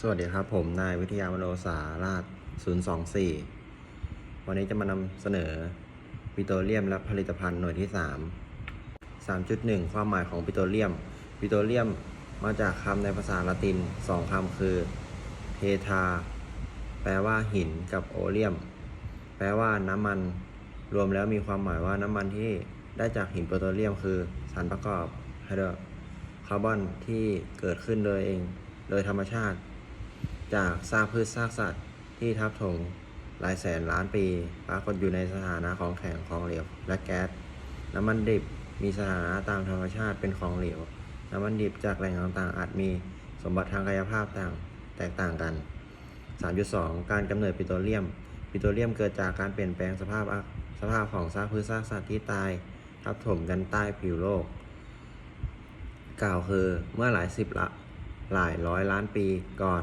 สวัสดีครับ ผมนายวิทยามโนสาราช 024 วันนี้จะมานำเสนอปิโตรเลียมและผลิตภัณฑ์หน่วยที่ 3 3.1 ความหมายของปิโตรเลียม ปิโตรเลียมมาจากคำในภาษาละติน 2คำคือเพทา แปลว่าหินกับโอเลียม แปลว่าน้ำมัน รวมแล้วมีความหมายว่าน้ำมันที่ได้จากหินปิโตรเลียม คือสารประกอบไฮโดรคาร์บอนที่เกิดขึ้นโดยเอง โดยธรรมชาติ จากซากพืชซากสัตว์ที่ทับถมหลายแสนล้านปี ปรากฏอยู่ในสถานะของแข็งของเหลว และแก๊ส น้ำมันดิบมีสถานะตามธรรมชาติเป็นของเหลว น้ำมันดิบจากแหล่งต่างๆ อาจมีสมบัติทางกายภาพต่างแตกต่างกัน 3.2 การกำเนิดปิโตรเลียม ปิโตรเลียมเกิดจากการเปลี่ยนแปลงสภาพสภาพของซากพืชซากสัตว์ที่ตายทับถมกันใต้ผิวโลก กล่าวคือเมื่อหลายสิบละหลายร้อยล้านปีก่อน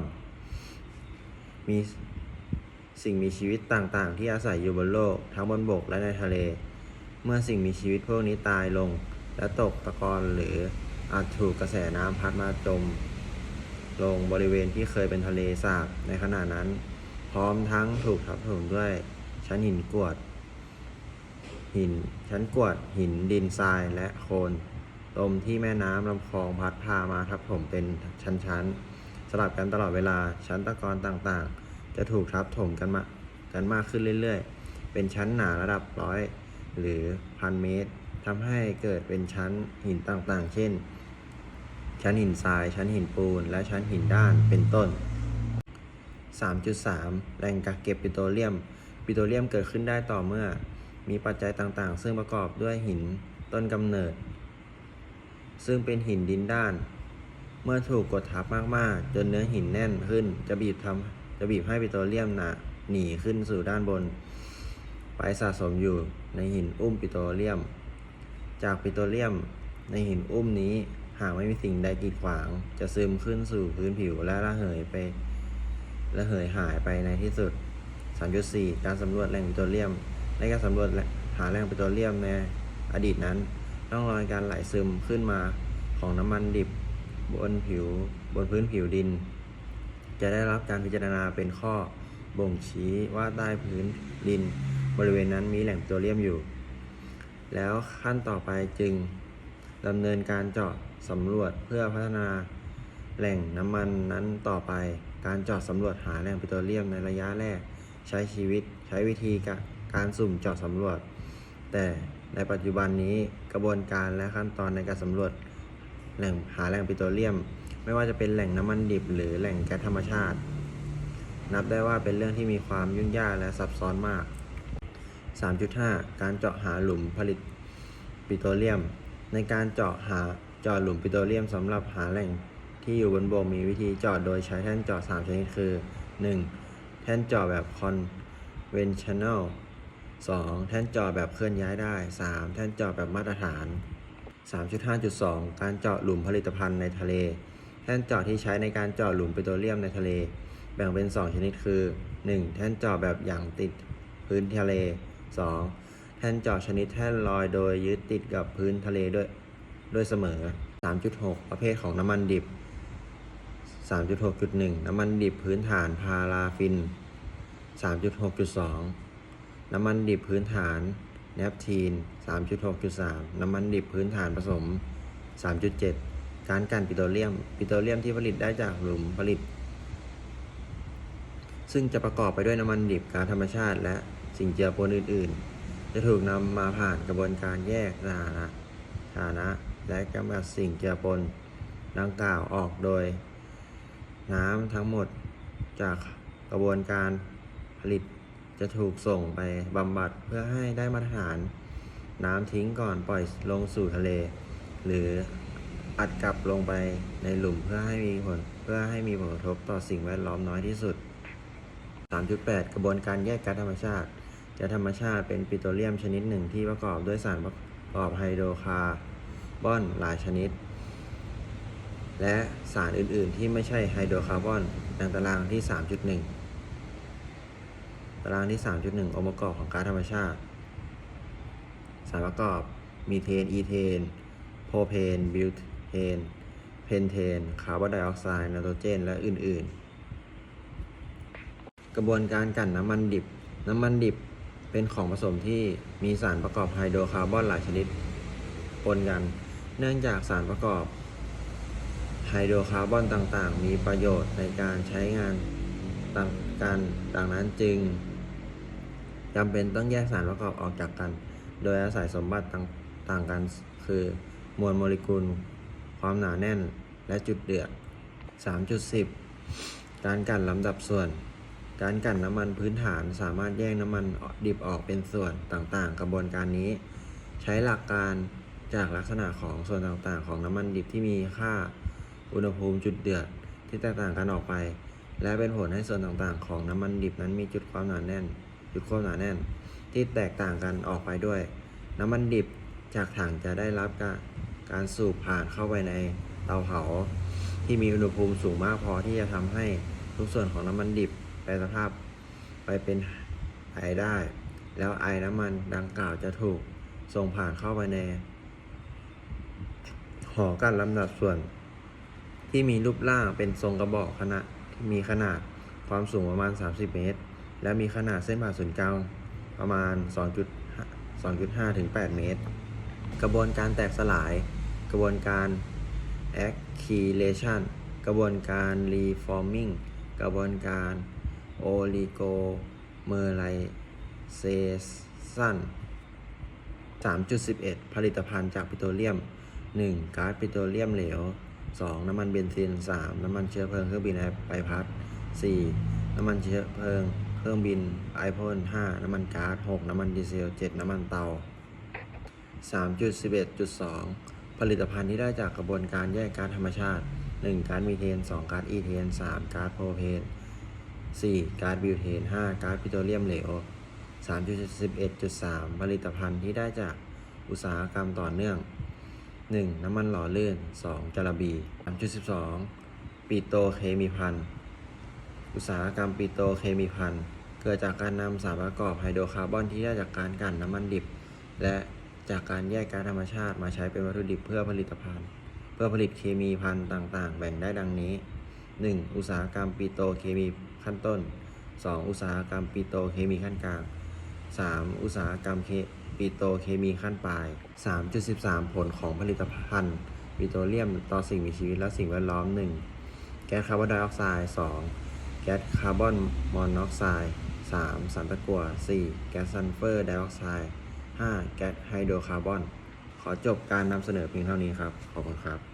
มีสิ่งมีชีวิตต่างๆ ที่อาศัยอยู่บนโลก ทั้งบนบกและในทะเล เมื่อสิ่งมีชีวิตพวกนี้ตายลง และตกตะกอนหรืออาจถูกกระแสน้ำพัดมาจม ลงบริเวณที่เคยเป็นทะเลสาบในขณะนั้น พร้อมทั้งถูกทับถมด้วยชั้นหินกรวด หินชั้นกรวดหินดินทรายและโคลนลมที่แม่น้ำลำคลองพัดพามาทับถมเป็นชั้นๆ ลับกันตลอดเวลาชั้นตะกอนต่างๆ จะถูกทับถมกันมากันมากขึ้นเรื่อยๆ เป็นชั้นหนาระดับร้อยหรือพันเมตรทำให้เกิดเป็นชั้นหินต่างๆ เช่น ชั้นหินทราย ชั้นหินปูน และชั้นหินด้านเป็นต้น 3.3 แหล่งกักเก็บปิโตรเลียม ปิโตรเลียมเกิดขึ้นได้ต่อเมื่อ มีปัจจัยต่างๆ ซึ่งประกอบด้วยหินต้นกำเนิด ซึ่งเป็นหินดินด้าน เมื่อถูกกดทับมากๆ จนเนื้อหินแน่นขึ้น จะบีบทำจะบีบให้ปิโตรเลียมหนะหนีขึ้นสู่ด้านบน ไปสะสมอยู่ในหินอุ้มปิโตรเลียม จากปิโตรเลียมในหินอุ้มนี้หากไม่มีสิ่งใดกีดขวาง จะซึมขึ้นสู่พื้นผิวและระเหยไประเหยหายไปในที่สุด 3.4 การสำรวจแหล่งปิโตรเลียม ในการสำรวจหาแหล่งปิโตรเลียมในอดีตนั้นร่องรอยการไหลซึมขึ้นมาของน้ำมันดิบ บนผิวบนพื้นผิวดิน จะได้รับการพิจารณาเป็นข้อบ่งชี้ว่าใต้พื้นดิน บริเวณนั้นมีแหล่งปิโตรเลียมอยู่ แล้วขั้นต่อไปจึงดำเนินการเจาะสำรวจเพื่อพัฒนาแหล่งน้ำมันนั้นต่อไป การเจาะสำรวจหาแหล่งปิโตรเลียมในระยะแรก ใช้ชีวิตใช้วิธีกะการสุ่มเจาะสำรวจ แต่ในปัจจุบันนี้กระบวนการและขั้นตอนในการสำรวจ แหล่งหาแหล่งปิโตรเลียม ไม่ว่าจะเป็นแหล่งน้ำมันดิบ หรือแหล่งแก๊สธรรมชาติ นับได้ว่าเป็นเรื่องที่มีความยุ่งยากและซับซ้อนมาก 3.5 การเจาะหาหลุมผลิตปิโตรเลียม ในการเจาะหาเจาะหลุมปิโตรเลียมสำหรับหาแหล่งที่อยู่บนบกมีวิธีเจาะโดยใช้แท่นเจาะ3ชนิดคือ 1. แท่นเจาะแบบ conventional 2. แท่นเจาะแบบเคลื่อนย้ายได้ 3. แท่นเจาะแบบมาตรฐาน 3.5.2 การเจาะหลุมผลิตภัณฑ์ในทะเล แท่นเจาะที่ใช้ในการเจาะหลุมปิโตรเลียมในทะเล แบ่งเป็น 2 ชนิดคือ 1. แท่นเจาะแบบอย่างติดพื้นทะเล 2. แท่นเจาะชนิดแท่นลอยโดยยึดติดกับพื้นทะเลด้วยด้วยเสมอ 3.6 ประเภทของน้ำมันดิบ 3.6.1 น้ำมันดิบพื้นฐานพาราฟิน 3.6.2 น้ำมันดิบพื้นฐาน แนปทีน 3.6.3 น้ำมันดิบพื้นฐานผสม 3.7 การกันปิโตรเลียม ปิโตรเลียมที่ผลิตได้จากหลุมผลิต ซึ่งจะประกอบไปด้วยน้ำมันดิบก๊าซธรรมชาติ และสิ่งเจือปนอื่น ๆ จะถูกนำมาผ่านกระบวนการแยกสถานะฐานะ และกำจัดสิ่งเจือปนดังกล่าวออกโดย น้ำทั้งหมดจากกระบวนการผลิต จะถูกส่งไปบำบัดเพื่อให้ได้มาตรฐาน น้ำทิ้งก่อนปล่อยลงสู่ทะเล หรืออัดกลับลงไปในหลุมเพื่อให้มีผลเพื่อให้มีผลกระทบต่อสิ่งแวดล้อมน้อยที่สุด 3.8 กระบวนการแยกก๊าซธรรมชาติก๊าธรรมชาติเป็นปิโตรเลียมชนิดหนึ่งที่ประกอบด้วยสารประกอบไฮโดรคาร์บอนหลายชนิด และสารอื่น ๆ ที่ไม่ใช่ไฮโดรคาร์บอนดังตารางที่ 3.1 ตารางที่ 3.1 องค์ประกอบของก๊าซธรรมชาติ สารประกอบ มีเทน อีเทน โพเพน บิวเทน เพนเทน คาร์บอนไดออกไซด์ ไนโตรเจน และอื่น ๆ กระบวนการกลั่นน้ำมันดิบ น้ำมันดิบเป็นของผสมที่มีสารประกอบไฮโดรคาร์บอนหลายชนิดปนกัน เนื่องจากสารประกอบไฮโดรคาร์บอนต่างๆ มีประโยชน์ในการใช้งานต่างกัน ดังนั้นจึง จำเป็นต้องแยกสารประกอบออกจากกัน โดยอาศัยสมบัติต่างกันคือ มวลโมเลกุล ความหนาแน่น และจุดเดือด 3.10 การกลั่นลำดับส่วน การกลั่นน้ำมันพื้นฐานสามารถแยกน้ำมันดิบออกเป็นส่วนต่างๆ กระบวนการนี้ ใช้หลักการจากลักษณะของส่วนต่างๆ ของน้ำมันดิบที่มีค่าอุณหภูมิจุดเดือดที่แตกต่างกันออกไป และเป็นผลให้ส่วนต่างๆ ของน้ำมันดิบนั้นมีจุดความหนาแน่น จุดความหนาแน่น ที่แตกต่างกันออกไปด้วย น้ำมันดิบจากถังจะได้รับการการสูบผ่านเข้าไปในเตาเผา ที่มีอุณหภูมิสูงมากพอที่จะทำให้ทุกส่วนของน้ำมันดิบแปรสภาพไปเป็นไอได้ แล้วไอน้ำมันดังกล่าวจะถูกส่งผ่านเข้าไปในหอกั้นลำดับส่วน ที่มีรูปร่างเป็นทรงกระบอกขนาดที่มีขนาดความสูงประมาณ 30 เมตร และมีขนาดเส้นผ่าศูนย์กลางประมาณ 2.5ถึง8เมตร กระบวนการแตกสลาย กระบวนการ acylation กระบวนการ reforming กระบวนการ oligomerization 3.11 ผลิตภัณฑ์จากปิโตรเลียม 1. ก๊าซปิโตรเลียมเหลว 2. น้ำมันเบนซิน 3. น้ำมันเชื้อเพลิงเครื่องบินใบพัด 4. น้ำมันเชื้อเพลิง เครื่องบินไอพ่น 5. น้ำมันก๊าซ 6. น้ำมันดีเซล 7. น้ำมันเตา 3.11.2 ผลิตภัณฑ์ที่ได้จากกระบวนการแยกก๊าซธรรมชาติ 1. ก๊าซมีเทน 2. ก๊าซอีเทน 3. ก๊าซโพรเพน 4. ก๊าซบิวเทน 5. ก๊าซปิโตรเลียมเหลว 3.11.3 ผลิตภัณฑ์ที่ได้จากอุตสาหกรรมต่อเนื่อง 1. น้ำมันหล่อลื่น 2. จาระบี3.12 ปิโตเคมีภัณฑ์ อุตสาหกรรมปิโตรเคมีภัณฑ์เกิดจากการนำสารประกอบไฮโดรคาร์บอนที่ได้จากการกลั่นน้ำมันดิบ และจากการแยกก๊าซธรรมชาติมาใช้เป็นวัตถุดิบเพื่อผลิตภัณฑ์ เพื่อผลิตเคมีภัณฑ์ต่างๆ แบ่งได้ดังนี้ 1. อุตสาหกรรมปิโตรเคมีขั้นต้น 2. อุตสาหกรรมปิโตรเคมีขั้นกลาง 3. อุตสาหกรรมเคปิโตรเคมีขั้นปลาย 3.13 ผลของผลิตภัณฑ์ปิโตรเลียมต่อสิ่งมีชีวิตและสิ่งแวดล้อม 1. แก๊สคาร์บอนไดออกไซด์ 2. แก๊สคาร์บอนมอนอกไซด์ 3. สารตะกั่ว 4. แก๊สซัลเฟอร์ไดออกไซด์ 5. แก๊สไฮโดรคาร์บอน ขอจบการนำเสนอเพียงเท่านี้ครับ ขอบคุณครับ